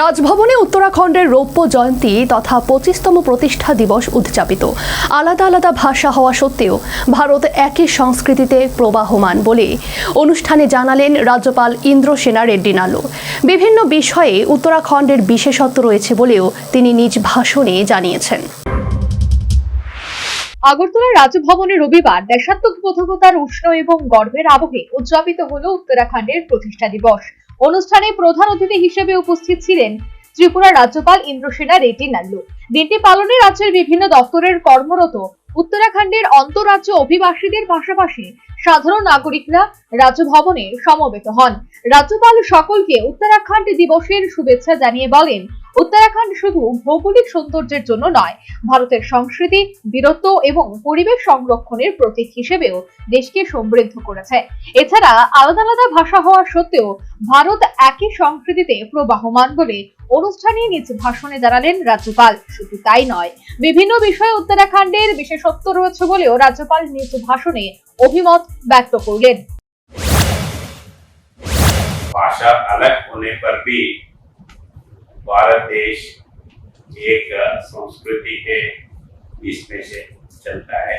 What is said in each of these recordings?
রাজভবনে উত্তরাখণ্ডের রৌপ্য জয়ন্তী তথা পঁচিশতম প্রতিষ্ঠা দিবস উদযাপিত। আলাদা আলাদা ভাষা হওয়া সত্ত্বেও ভারত একই সংস্কৃতিতে প্রবাহমান বলে অনুষ্ঠানে জানালেন রাজ্যপাল ইন্দ্রসেনা রেড্ডি নালু বিভিন্ন বিষয়ে উত্তরাখণ্ডের বিশেষত্ব রয়েছে বলেও তিনি নিজ ভাষণে জানিয়েছেন। আগরতলা রাজভবনে রবিবার দেশাত্মক দেশাত্মবোধকতার উষ্ণ এবং গর্বের আবহে উদযাপিত হল উত্তরাখণ্ডের প্রতিষ্ঠা দিবস। অনুষ্ঠানে প্রধান অতিথি হিসেবে উপস্থিত ছিলেন ত্রিপুরা রাজ্যপাল ইন্দ্রসেনা রেড্ডি নাল্লু। দিনটি পালনে রাজ্যের বিভিন্ন দপ্তরের কর্মরত উত্তরাখণ্ডের অন্তরাজ্য অভিবাসীদের পাশাপাশি সাধারণ নাগরিকরা রাজভবনে সমবেত হন। রাজ্যপাল সকলকে উত্তরাখণ্ড দিবসের শুভেচ্ছা জানিয়ে বলেন উত্তরাখণ্ড শুধু ভৌগোলিক সৌন্দর্যের জন্য নয় ভারতের সংস্কৃতি বীরত্ব এবং পরিবেশ সংরক্ষণের প্রতীক হিসেবেও দেশকে সমৃদ্ধ করেছে এছাড়া আলাদা আলাদা ভাষা হওয়া সত্ত্বেও ভারত একই সংস্কৃতিতে প্রবাহমান বলে অনুষ্ঠানে নিজ ভাষণে জানালেন রাজ্যপাল শুধু তাই নয় বিভিন্ন বিষয়ে উত্তরাখণ্ডের বিশেষত্ব রয়েছে বলেও রাজ্যপাল নিজ ভাষণে অভিমত ব্যক্ত করলেন भाषा अलग होने पर भी भारत देश एक संस्कृति के इसमें से चलता है।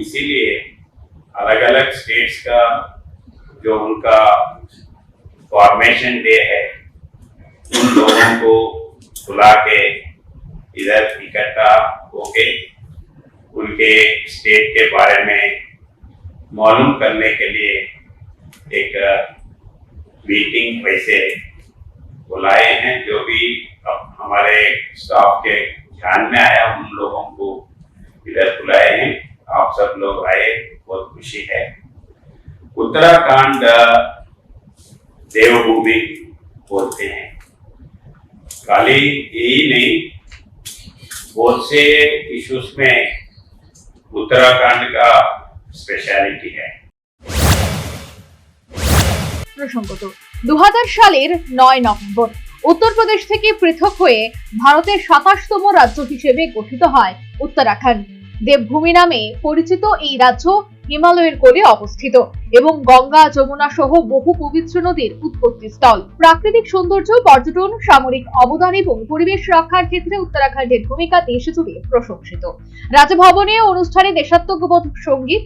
इसीलिए अलग अलग स्टेट्स का जो उनका फॉर्मेशन डे है, उन लोगों को बुला के इधर इकट्ठा होके उनके स्टेट के बारे में मालूम करने के लिए एक मीटिंग वैसे बुलाए हैं जो भी अब हमारे स्टाफ के ध्यान में आया उन लोगों को इधर बुलाए हैं आप सब लोग आए बहुत खुशी है उत्तराखंड देवभूमि बोलते हैं खाली यही नहीं बहुत से इश्यूज में उत्तराखंड का स्पेशलिटी है প্রসঙ্গত দু সালের নয় নভেম্বর উত্তরপ্রদেশ থেকে পৃথক হয়ে ভারতের সাতাশতম রাজ্য হিসেবে গঠিত হয় উত্তরাখণ্ড। দেবভূমি নামে পরিচিত এই রাজ্য হিমালয়ের কোলে অবস্থিত এবং গঙ্গা, যমুনা সহ বহু পবিত্র নদীর উৎপত্তি স্থল। প্রাকৃতিক সৌন্দর্য, পর্যটন, সামরিক অবদান এবং পরিবেশ রক্ষার ক্ষেত্রে উত্তরাখণ্ডের ভূমিকা দেশ জুড়ে প্রশংসিত। রাজভবনে অনুষ্ঠানে দেশাত্মবোধক সংগীত,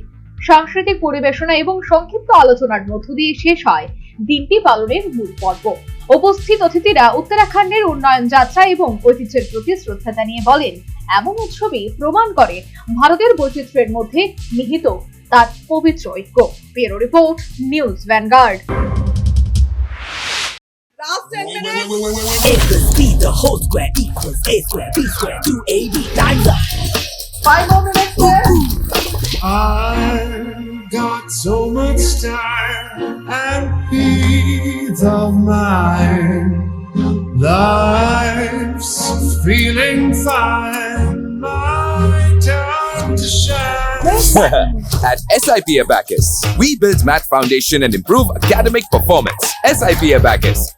সাংস্কৃতিক পরিবেশনা এবং সংক্ষিপ্ত আলোচনার মধ্য দিয়ে শেষ হয় দিনটি পালনের মূল পর্ব। উপস্থিত অতিথিরা উত্তরাখণ্ডের উন্নয়ন যাত্রা এবং ঐতিহ্যের প্রতি শ্রদ্ধা জানিয়ে বলেন এমন উৎসবে প্রমাণ করে ভারতের বৈচিত্র্যের মধ্যে নিহিত তার পবিত্র ঐক্য। পেরো report news Vanguard. Five more Much time and peace of mind. Life's feeling fine. My time to shine. At SIP Abacus, we build math foundation and improve academic performance. SIP Abacus,